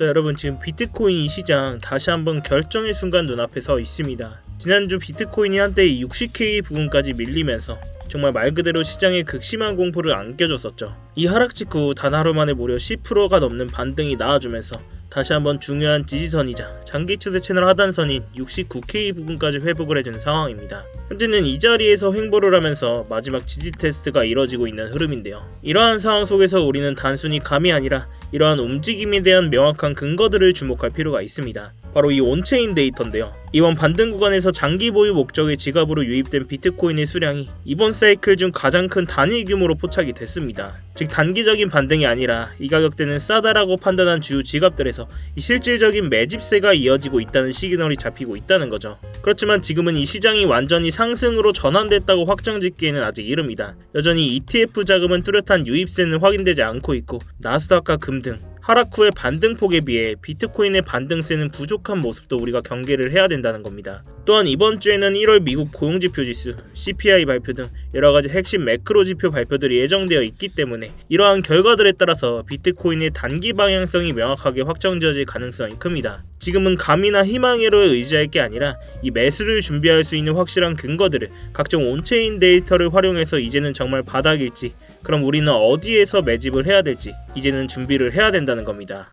자 여러분 지금 비트코인 시장 다시 한번 결정의 순간 눈앞에 서 있습니다. 지난주 비트코인이 한때 60K 부근까지 밀리면서 정말 말 그대로 시장에 극심한 공포를 안겨줬었죠. 이 하락 직후 단 하루 만에 무려 10%가 넘는 반등이 나와주면서 다시 한번 중요한 지지선이자 장기 추세 채널 하단선인 69K 부근까지 회복을 해준 상황입니다. 현재는 이 자리에서 횡보를 하면서 마지막 지지 테스트가 이뤄지고 있는 흐름인데요. 이러한 상황 속에서 우리는 단순히 감이 아니라 이러한 움직임에 대한 명확한 근거들을 주목할 필요가 있습니다. 바로 이 온체인 데이터인데요. 이번 반등 구간에서 장기 보유 목적의 지갑으로 유입된 비트코인의 수량이 이번 사이클 중 가장 큰 단위 규모로 포착이 됐습니다. 즉 단기적인 반등이 아니라 이 가격대는 싸다라고 판단한 주요 지갑들에서 이 실질적인 매집세가 이어지고 있다는 시그널이 잡히고 있다는 거죠. 그렇지만 지금은 이 시장이 완전히 상승으로 전환됐다고 확정짓기에는 아직 이릅니다. 여전히 ETF 자금은 뚜렷한 유입세는 확인되지 않고 있고 나스닥과 금 등 하락 후의 반등폭에 비해 비트코인의 반등세는 부족한 모습도 우리가 경계를 해야 된다는 겁니다. 또한 이번 주에는 1월 미국 고용지표 지수, CPI 발표 등 여러 가지 핵심 매크로 지표 발표들이 예정되어 있기 때문에 이러한 결과들에 따라서 비트코인의 단기 방향성이 명확하게 확정지어질 가능성이 큽니다. 지금은 감이나 희망으로 의지할 게 아니라 이 매수를 준비할 수 있는 확실한 근거들을 각종 온체인 데이터를 활용해서 이제는 정말 바닥일지 그럼 우리는 어디에서 매집을 해야 될지 이제는 준비를 해야 된다는 겁니다.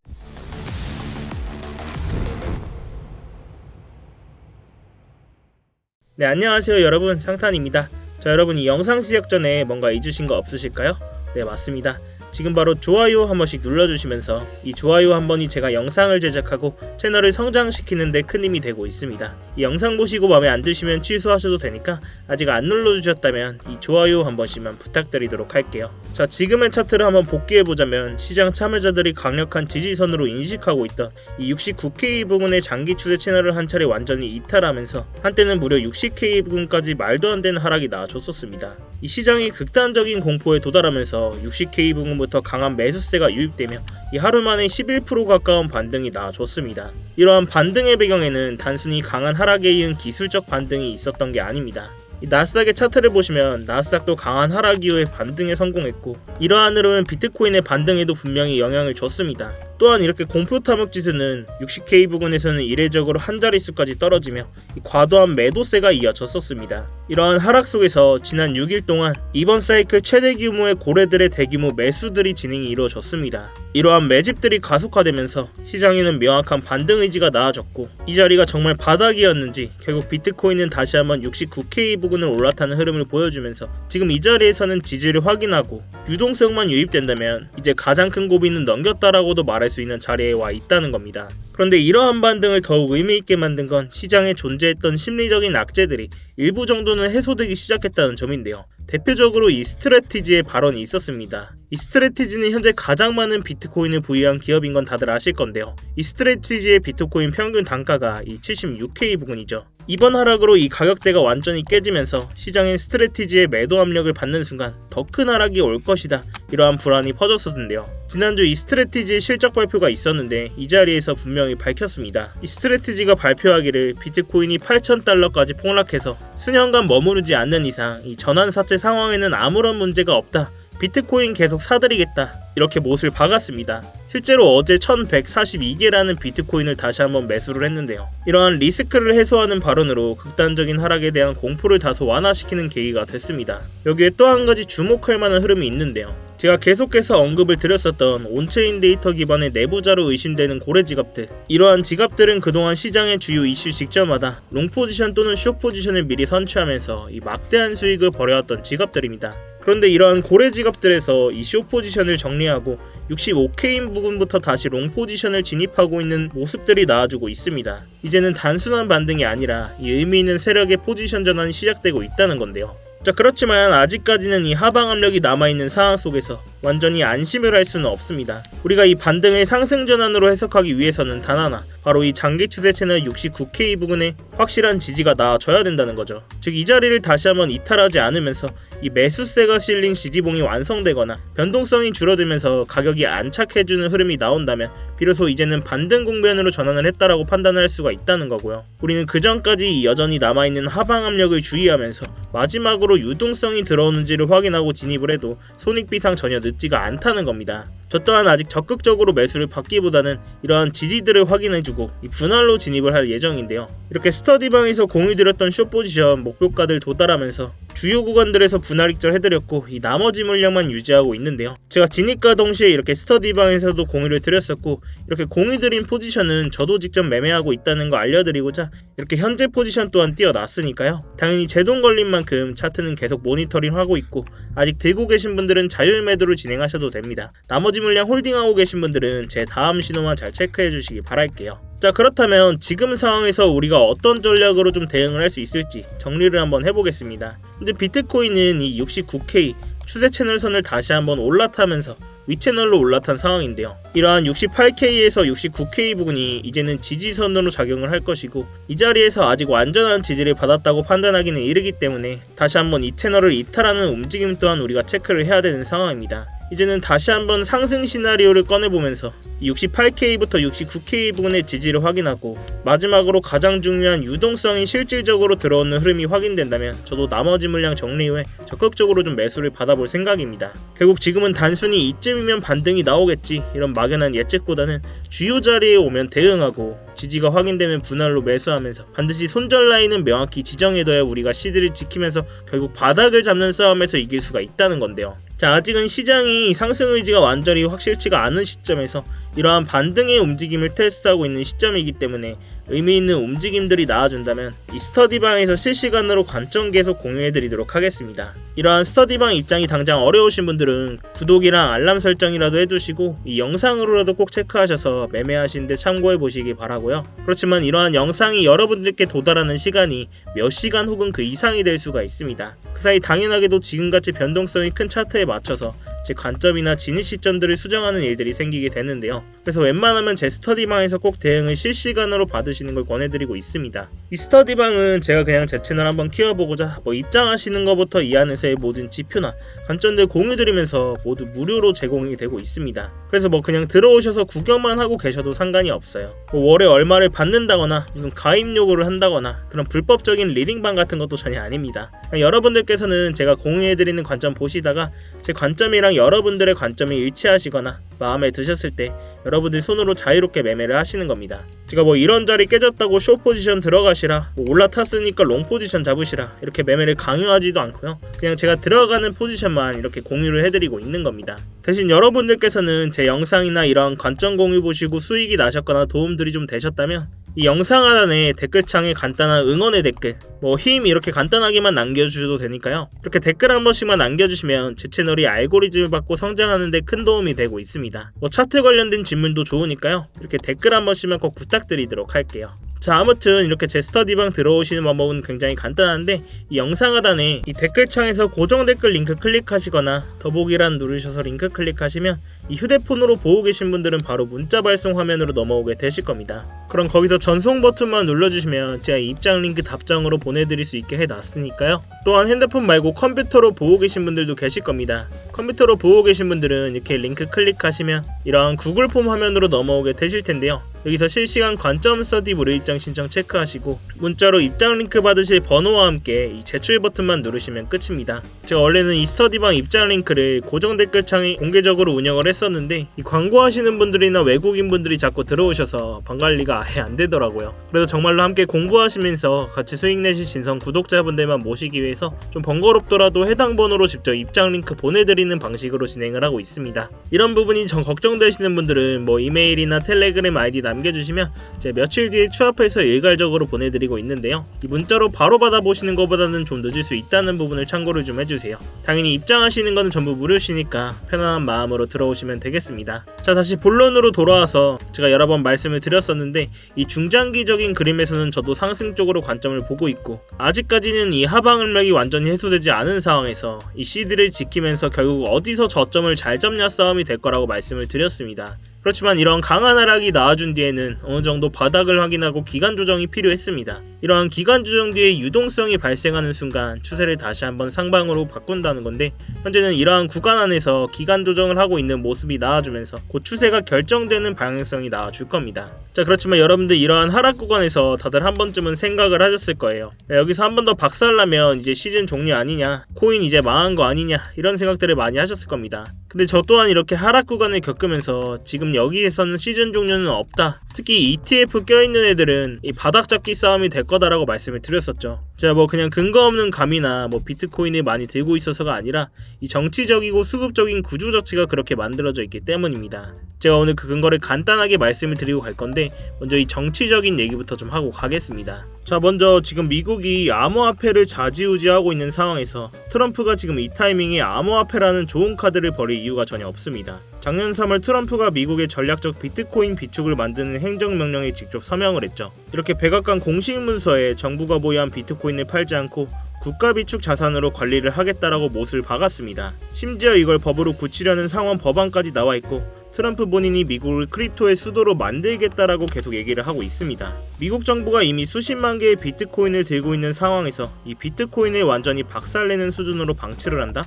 네 안녕하세요 여러분 상탄입니다. 자 여러분 이 영상 시작 전에 뭔가 잊으신 거 없으실까요? 네 맞습니다. 지금 바로 좋아요 한 번씩 눌러주시면서 이 좋아요 한 번이 제가 영상을 제작하고 채널을 성장시키는데 큰 힘이 되고 있습니다. 이 영상 보시고 마음에 안 드시면 취소하셔도 되니까 아직 안 눌러주셨다면 이 좋아요 한 번씩만 부탁드리도록 할게요. 자 지금의 차트를 한번 복귀해보자면 시장 참여자들이 강력한 지지선으로 인식하고 있던 이 69K 부근의 장기 추세 채널을 한 차례 완전히 이탈하면서 한때는 무려 60K 부근까지 말도 안 되는 하락이 나와줬었습니다. 이 시장이 극단적인 공포에 도달하면서 60K 부근 부터 강한 매수세가 유입되며 이 하루 만에 11% 가까운 반등이 나와줬습니다. 이러한 반등의 배경에는 단순히 강한 하락에 이은 기술적 반등이 있었던 게 아닙니다. 이 나스닥의 차트를 보시면 나스닥도 강한 하락 이후에 반등에 성공했고 이러한 흐름은 비트코인의 반등에도 분명히 영향을 줬습니다. 또한 이렇게 공포 탐욕 지수는 60K 부근에서는 이례적으로 한 자릿수까지 떨어지며 이 과도한 매도세가 이어졌었습니다. 이러한 하락 속에서 지난 6일 동안 이번 사이클 최대 규모의 고래들의 대규모 매수들이 진행이 이루어졌습니다. 이러한 매집들이 가속화되면서 시장에는 명확한 반등 의지가 나아졌고 이 자리가 정말 바닥이었는지 결국 비트코인은 다시 한번 69K 부근을 올라타는 흐름을 보여주면서 지금 이 자리에서는 지지를 확인하고 유동성만 유입된다면 이제 가장 큰 고비는 넘겼다라고도 말할 수 있는 자리에 와 있다는 겁니다. 그런데 이러한 반등을 더욱 의미 있게 만든 건 시장에 존재했던 심리적인 악재들이 일부 정도는 해소되기 시작했다는 점인데요. 대표적으로 이 스트레티지의 발언이 있었습니다. 이 스트레티지는 현재 가장 많은 비트코인을 보유한 기업인 건 다들 아실 건데요. 이 스트레티지의 비트코인 평균 단가가 이 76K 부근이죠. 이번 하락으로 이 가격대가 완전히 깨지면서 시장의 스트레티지의 매도 압력을 받는 순간 더 큰 하락이 올 것이다. 이러한 불안이 퍼졌었는데요. 지난주 이 스트레티지의 실적 발표가 있었는데 이 자리에서 분명히 밝혔습니다. 이 스트레티지가 발표하기를 비트코인이 8,000달러까지 폭락해서 수년간 머무르지 않는 이상 이 전환 사채 상황에는 아무런 문제가 없다. 비트코인 계속 사들이겠다. 이렇게 못을 박았습니다. 실제로 어제 1142개라는 비트코인을 다시 한번 매수를 했는데요. 이러한 리스크를 해소하는 발언으로 극단적인 하락에 대한 공포를 다소 완화시키는 계기가 됐습니다. 여기에 또 한 가지 주목할 만한 흐름이 있는데요. 제가 계속해서 언급을 드렸었던 온체인 데이터 기반의 내부자로 의심되는 고래 지갑들. 이러한 지갑들은 그동안 시장의 주요 이슈 직전마다 롱 포지션 또는 숏 포지션을 미리 선취하면서 이 막대한 수익을 벌여왔던 지갑들입니다. 그런데 이러한 고래 지갑들에서 이 쇼 포지션을 정리하고 65K인 부분부터 다시 롱 포지션을 진입하고 있는 모습들이 나와주고 있습니다. 이제는 단순한 반등이 아니라 이 의미 있는 세력의 포지션 전환이 시작되고 있다는 건데요. 자 그렇지만 아직까지는 이 하방 압력이 남아있는 상황 속에서 완전히 안심을 할 수는 없습니다. 우리가 이 반등을 상승 전환으로 해석하기 위해서는 단 하나 바로 이 장기 추세 채널 69K 부근에 확실한 지지가 나와줘야 된다는 거죠. 즉 이 자리를 다시 한번 이탈하지 않으면서 이 매수세가 실린 지지봉이 완성되거나 변동성이 줄어들면서 가격이 안착해주는 흐름이 나온다면 비로소 이제는 반등 국면으로 전환을 했다라고 판단을 할 수가 있다는 거고요. 우리는 그 전까지 여전히 남아있는 하방 압력을 주의하면서 마지막으로 유동성이 들어오는지를 확인하고 진입을 해도 손익비상 전혀 늦지 가 않다는 겁니다. 저 또한 아직 적극적으로 매수를 받기보다는 이러한 지지들을 확인해주고 이 분할로 진입을 할 예정인데요. 이렇게 스터디방에서 공유드렸던 숏 포지션 목표가들 도달하면서 주요 구간들에서 분할 익절 해드렸고 이 나머지 물량만 유지하고 있는데요. 제가 진입과 동시에 이렇게 스터디방에서도 공유를 드렸었고 이렇게 공유드린 포지션은 저도 직접 매매하고 있다는 거 알려드리고자 이렇게 현재 포지션 또한 띄어놨으니까요. 당연히 제동 걸린 만큼 차트는 계속 모니터링하고 있고 아직 들고 계신 분들은 자율 매도를 진행하셔도 됩니다. 나머지 물량 홀딩하고 계신 분들은 제 다음 신호만 잘 체크해 주시기 바랄게요. 자 그렇다면 지금 상황에서 우리가 어떤 전략으로 좀 대응을 할 수 있을지 정리를 한번 해보겠습니다. 근데 비트코인은 이 69K 추세 채널 선을 다시 한번 올라타면서 위채널로 올라탄 상황인데요. 이러한 68K에서 69K 부분이 이제는 지지선으로 작용을 할 것이고 이 자리에서 아직 완전한 지지를 받았다고 판단하기는 이르기 때문에 다시 한번 이 채널을 이탈하는 움직임 또한 우리가 체크를 해야 되는 상황입니다. 이제는 다시 한번 상승 시나리오를 꺼내보면서 68K부터 69K 부분의 지지를 확인하고 마지막으로 가장 중요한 유동성이 실질적으로 들어오는 흐름이 확인된다면 저도 나머지 물량 정리 후에 적극적으로 좀 매수를 받아볼 생각입니다. 결국 지금은 단순히 이쯤이면 반등이 나오겠지 이런 막연한 예측보다는 주요 자리에 오면 대응하고 지지가 확인되면 분할로 매수하면서 반드시 손절 라인은 명확히 지정해둬야 우리가 시드를 지키면서 결국 바닥을 잡는 싸움에서 이길 수가 있다는 건데요. 자 아직은 시장이 상승 의지가 완전히 확실치가 않은 시점에서 이러한 반등의 움직임을 테스트하고 있는 시점이기 때문에 의미 있는 움직임들이 나와준다면 이 스터디방에서 실시간으로 관점 계속 공유해드리도록 하겠습니다. 이러한 스터디방 입장이 당장 어려우신 분들은 구독이랑 알람 설정이라도 해두시고 이 영상으로라도 꼭 체크하셔서 매매하시는데 참고해 보시기 바라고요. 그렇지만 이러한 영상이 여러분들께 도달하는 시간이 몇 시간 혹은 그 이상이 될 수가 있습니다. 그 사이 당연하게도 지금같이 변동성이 큰 차트에 맞춰서 제 관점이나 진입 시점들을 수정하는 일들이 생기게 되는데요. 그래서 웬만하면 제 스터디방에서 꼭 대응을 실시간으로 받으시는 걸 권해드리고 있습니다. 이 스터디방은 제가 그냥 제 채널 한번 키워보고자 뭐 입장하시는 것부터 이 안에서의 모든 지표나 관점들 공유드리면서 모두 무료로 제공이 되고 있습니다. 그래서 뭐 그냥 들어오셔서 구경만 하고 계셔도 상관이 없어요. 뭐 월에 얼마를 받는다거나 무슨 가입 요구를 한다거나 그런 불법적인 리딩방 같은 것도 전혀 아닙니다. 여러분들께서는 제가 공유해드리는 관점 보시다가 제 관점이랑 여러분들의 관점이 일치하시거나 마음에 드셨을 때 여러분들 손으로 자유롭게 매매를 하시는 겁니다. 제가 뭐 이런 자리 깨졌다고 쇼 포지션 들어가시라, 뭐 올라탔으니까 롱 포지션 잡으시라 이렇게 매매를 강요하지도 않고요. 그냥 제가 들어가는 포지션만 이렇게 공유를 해드리고 있는 겁니다. 대신 여러분들께서는 제 영상이나 이런 관점 공유 보시고 수익이 나셨거나 도움들이 좀 되셨다면 이 영상 하단에 댓글창에 간단한 응원의 댓글, 뭐 힘 이렇게 간단하게만 남겨주셔도 되니까요. 이렇게 댓글 한 번씩만 남겨주시면 제 채널이 알고리즘을 받고 성장하는데 큰 도움이 되고 있습니다. 뭐 차트 관련된 질문도 좋으니까요. 이렇게 댓글 한 번씩만 꼭 부탁드리도록 할게요. 자 아무튼 이렇게 제 스터디방 들어오시는 방법은 굉장히 간단한데 이 영상 하단에 이 댓글창에서 고정 댓글 링크 클릭하시거나 더보기란 누르셔서 링크 클릭하시면 이 휴대폰으로 보고 계신 분들은 바로 문자 발송 화면으로 넘어오게 되실 겁니다. 그럼 거기서 전송 버튼만 눌러주시면 제가 입장 링크 답장으로 보내드릴 수 있게 해놨으니까요. 또한 핸드폰 말고 컴퓨터로 보고 계신 분들도 계실 겁니다. 컴퓨터로 보고 계신 분들은 이렇게 링크 클릭하시면 이러한 구글 폼 화면으로 넘어오게 되실 텐데요. 여기서 실시간 관점 스터디 무료 입장 신청 체크하시고 문자로 입장 링크 받으실 번호와 함께 이 제출 버튼만 누르시면 끝입니다. 제가 원래는 이 스터디방 입장 링크를 고정 댓글창에 공개적으로 운영을 했었는데 이 광고하시는 분들이나 외국인 분들이 자꾸 들어오셔서 방관리가 아예 안 되더라고요. 그래서 정말로 함께 공부하시면서 같이 수익 내실 진성 구독자분들만 모시기 위해서 좀 번거롭더라도 해당 번호로 직접 입장 링크 보내드리는 방식으로 진행을 하고 있습니다. 이런 부분이 전 걱정되시는 분들은 뭐 이메일이나 텔레그램 아이디 남겨주시면 제가 며칠 뒤에 추합해서 일괄적으로 보내드리고 있는데요. 이 문자로 바로 받아보시는 것보다는 좀 늦을 수 있다는 부분을 참고를 좀 해주세요. 당연히 입장하시는 건 전부 무료시니까 편안한 마음으로 들어오시면 되겠습니다. 자 다시 본론으로 돌아와서 제가 여러 번 말씀을 드렸었는데 이 중장기적인 그림에서는 저도 상승 쪽으로 관점을 보고 있고 아직까지는 이 하방 을맥이 완전히 해소되지 않은 상황에서 이 시드를 지키면서 결국 어디서 저점을 잘 잡냐 싸움이 될 거라고 말씀을 드렸습니다. 그렇지만 이런 강한 하락이 나와준 뒤에는 어느 정도 바닥을 확인하고 기간 조정이 필요했습니다. 이러한 기간 조정 뒤에 유동성이 발생하는 순간 추세를 다시 한번 상방으로 바꾼다는 건데 현재는 이러한 구간 안에서 기간 조정을 하고 있는 모습이 나와주면서 곧 추세가 결정되는 방향성이 나와줄 겁니다. 자 그렇지만 여러분들 이러한 하락 구간에서 다들 한 번쯤은 생각을 하셨을 거예요. 야, 여기서 한 번 더 박살나면 이제 시즌 종료 아니냐, 코인 이제 망한 거 아니냐 이런 생각들을 많이 하셨을 겁니다. 근데 저 또한 이렇게 하락 구간을 겪으면서 지금 여기에서는 시즌 종료는 없다. 특히 ETF 껴있는 애들은 이 바닥 잡기 싸움이 될 거다라고 말씀을 드렸었죠. 제가 뭐 그냥 근거 없는 감이나 뭐 비트코인을 많이 들고 있어서가 아니라 이 정치적이고 수급적인 구조 자체가 그렇게 만들어져 있기 때문입니다. 제가 오늘 그 근거를 간단하게 말씀을 드리고 갈 건데 먼저 이 정치적인 얘기부터 좀 하고 가겠습니다. 자 먼저 지금 미국이 암호화폐를 좌지우지하고 있는 상황에서 트럼프가 지금 이 타이밍에 암호화폐라는 좋은 카드를 버릴 이유가 전혀 없습니다. 작년 3월 트럼프가 미국의 전략적 비트코인 비축을 만드는 행정명령에 직접 서명을 했죠. 이렇게 백악관 공식 문서에 정부가 보유한 비트코인을 팔지 않고 국가 비축 자산으로 관리를 하겠다라고 못을 박았습니다. 심지어 이걸 법으로 굳히려는 상원 법안까지 나와 있고 트럼프 본인이 미국을 크립토의 수도로 만들겠다라고 계속 얘기를 하고 있습니다. 미국 정부가 이미 수십만 개의 비트코인을 들고 있는 상황에서 이 비트코인을 완전히 박살내는 수준으로 방치를 한다?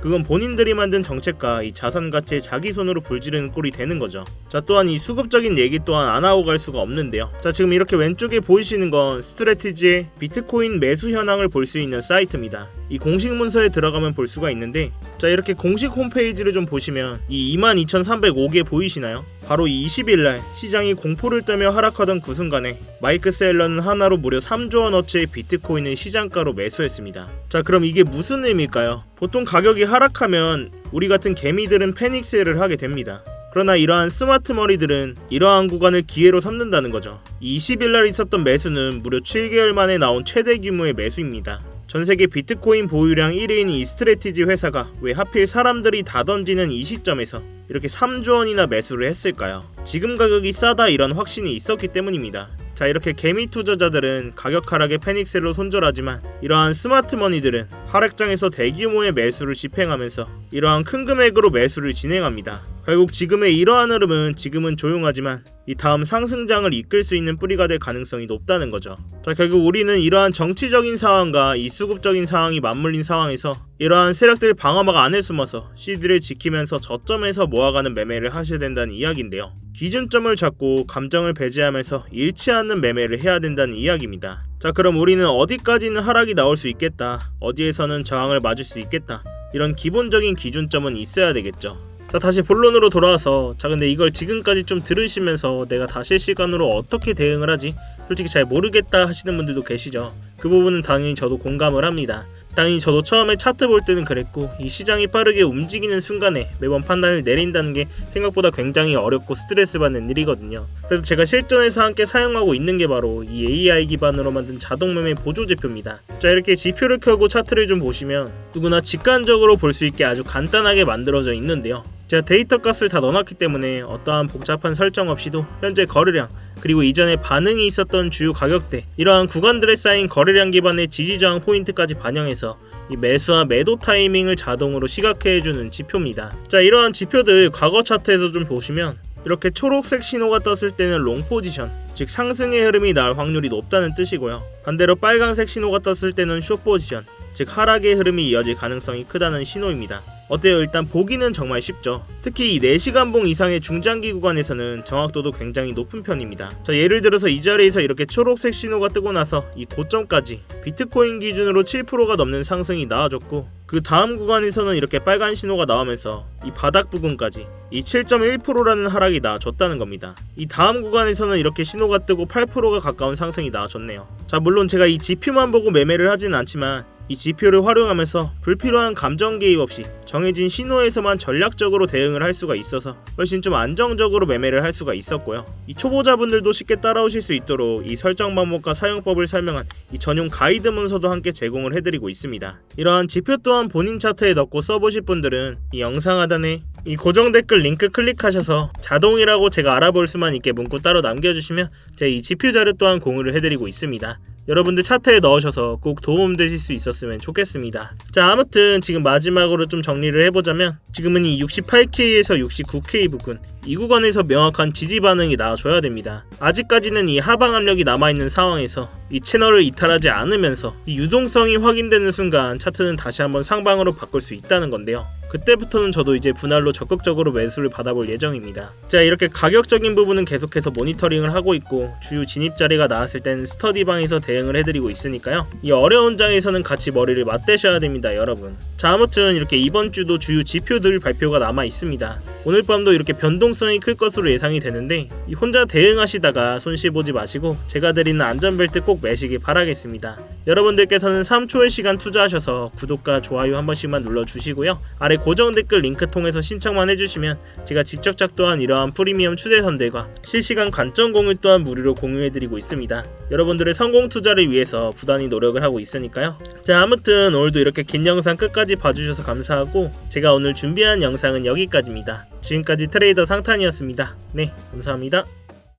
그건 본인들이 만든 정책과 이 자산 가치에 자기 손으로 불지르는 꼴이 되는 거죠. 자, 또한 이 수급적인 얘기 또한 안 하고 갈 수가 없는데요. 자, 지금 이렇게 왼쪽에 보이시는 건 스트레티지의 비트코인 매수 현황을 볼 수 있는 사이트입니다. 이 공식 문서에 들어가면 볼 수가 있는데, 자, 이렇게 공식 홈페이지를 좀 보시면 이 22,305개 보이시나요? 바로 이 20일 날 시장이 공포를 떨며 하락하던 그 순간에 마이크 셀러는 하나로 무려 3조 원어치의 비트코인을 시장가로 매수했습니다. 자, 그럼 이게 무슨 의미일까요? 보통 가격이 하락하면 우리 같은 개미들은 패닉 세일을 하게 됩니다. 그러나 이러한 스마트 머리들은 이러한 구간을 기회로 삼는다는 거죠. 20일 날 있었던 매수는 무려 7개월 만에 나온 최대 규모의 매수입니다. 전 세계 비트코인 보유량 1위인 이 스트레티지 회사가 왜 하필 사람들이 다 던지는 이 시점에서 이렇게 3조 원이나 매수를 했을까요? 지금 가격이 싸다 이런 확신이 있었기 때문입니다. 자 이렇게 개미 투자자들은 가격 하락에 패닉셀로 손절하지만 이러한 스마트 머니들은 하락장에서 대규모의 매수를 집행하면서 이러한 큰 금액으로 매수를 진행합니다. 결국 지금의 이러한 흐름은 지금은 조용하지만 이 다음 상승장을 이끌 수 있는 뿌리가 될 가능성이 높다는 거죠. 자 결국 우리는 이러한 정치적인 상황과 이 수급적인 상황이 맞물린 상황에서 이러한 세력들 방어막 안에 숨어서 CD를 지키면서 저점에서 모아가는 매매를 하셔야 된다는 이야기인데요. 기준점을 잡고 감정을 배제하면서 잃지 않는 매매를 해야 된다는 이야기입니다. 자 그럼 우리는 어디까지는 하락이 나올 수 있겠다 어디에서는 저항을 맞을 수 있겠다 이런 기본적인 기준점은 있어야 되겠죠 자 다시 본론으로 돌아와서 자 근데 이걸 지금까지 좀 들으시면서 내가 다 실시간으로 어떻게 대응을 하지 솔직히 잘 모르겠다 하시는 분들도 계시죠 그 부분은 당연히 저도 공감을 합니다 당연히 저도 처음에 차트 볼 때는 그랬고 이 시장이 빠르게 움직이는 순간에 매번 판단을 내린다는 게 생각보다 굉장히 어렵고 스트레스 받는 일이거든요. 그래서 제가 실전에서 함께 사용하고 있는 게 바로 이 AI 기반으로 만든 자동 매매 보조 지표입니다. 자 이렇게 지표를 켜고 차트를 좀 보시면 누구나 직관적으로 볼 수 있게 아주 간단하게 만들어져 있는데요. 제가 데이터 값을 다 넣어놨기 때문에 어떠한 복잡한 설정 없이도 현재 거래량 그리고 이전에 반응이 있었던 주요 가격대 이러한 구간들에 쌓인 거래량 기반의 지지저항 포인트까지 반영해서 이 매수와 매도 타이밍을 자동으로 시각화해주는 지표입니다. 자 이러한 지표들 과거 차트에서 좀 보시면 이렇게 초록색 신호가 떴을 때는 롱 포지션 즉 상승의 흐름이 나올 확률이 높다는 뜻이고요. 반대로 빨간색 신호가 떴을 때는 숏 포지션 즉 하락의 흐름이 이어질 가능성이 크다는 신호입니다. 어때요? 일단 보기는 정말 쉽죠. 특히 이 4시간 봉 이상의 중장기 구간에서는 정확도도 굉장히 높은 편입니다. 자, 예를 들어서 이 자리에서 이렇게 초록색 신호가 뜨고 나서 이 고점까지 비트코인 기준으로 7%가 넘는 상승이 나와줬고 그 다음 구간에서는 이렇게 빨간 신호가 나오면서 이 바닥 부분까지 이 7.1%라는 하락이 나와줬다는 겁니다. 이 다음 구간에서는 이렇게 신호가 뜨고 8%가 가까운 상승이 나와줬네요. 자, 물론 제가 이 지표만 보고 매매를 하진 않지만 이 지표를 활용하면서 불필요한 감정 개입 없이 정해진 신호에서만 전략적으로 대응을 할 수가 있어서 훨씬 좀 안정적으로 매매를 할 수가 있었고요. 이 초보자분들도 쉽게 따라오실 수 있도록 이 설정 방법과 사용법을 설명한 이 전용 가이드 문서도 함께 제공을 해드리고 있습니다. 이러한 지표 또한 본인 차트에 넣고 써보실 분들은 이 영상 하단에 이 고정 댓글 링크 클릭하셔서 자동이라고 제가 알아볼 수만 있게 문구 따로 남겨주시면 제 이 지표 자료 또한 공유를 해드리고 있습니다. 여러분들 차트에 넣으셔서 꼭 도움 되실 수 있었으면 좋겠습니다. 자, 아무튼 지금 마지막으로 좀 정리를 해보자면 지금은 이 68K에서 69K 부근 이 구간에서 명확한 지지 반응이 나와줘야 됩니다. 아직까지는 이 하방 압력이 남아있는 상황에서 이 채널을 이탈하지 않으면서 이 유동성이 확인되는 순간 차트는 다시 한번 상방으로 바꿀 수 있다는 건데요. 그때부터는 저도 이제 분할로 적극적으로 매수를 받아볼 예정입니다. 자 이렇게 가격적인 부분은 계속해서 모니터링을 하고 있고 주요 진입 자리가 나왔을 땐 스터디방에서 대응을 해드리고 있으니까요. 이 어려운 장에서는 같이 머리를 맞대셔야 됩니다, 여러분. 자 아무튼 이렇게 이번 주도 주요 지표들 발표가 남아 있습니다. 오늘 밤도 이렇게 변동성이 클 것으로 예상이 되는데 이 혼자 대응하시다가 손실 보지 마시고 제가 드리는 안전벨트 꼭 매시길 바라겠습니다. 여러분들께서는 3초의 시간 투자하셔서 구독과 좋아요 한 번씩만 눌러주시고요. 아래 고정 댓글 링크 통해서 신청만 해주시면 제가 직접 작도한 이러한 프리미엄 추대선들과 실시간 관점 공유 또한 무료로 공유해드리고 있습니다. 여러분들의 성공 투자를 위해서 부단히 노력을 하고 있으니까요. 자 아무튼 오늘도 이렇게 긴 영상 끝까지 봐주셔서 감사하고 제가 오늘 준비한 영상은 여기까지입니다. 지금까지 트레이더 상탄이었습니다. 네 감사합니다.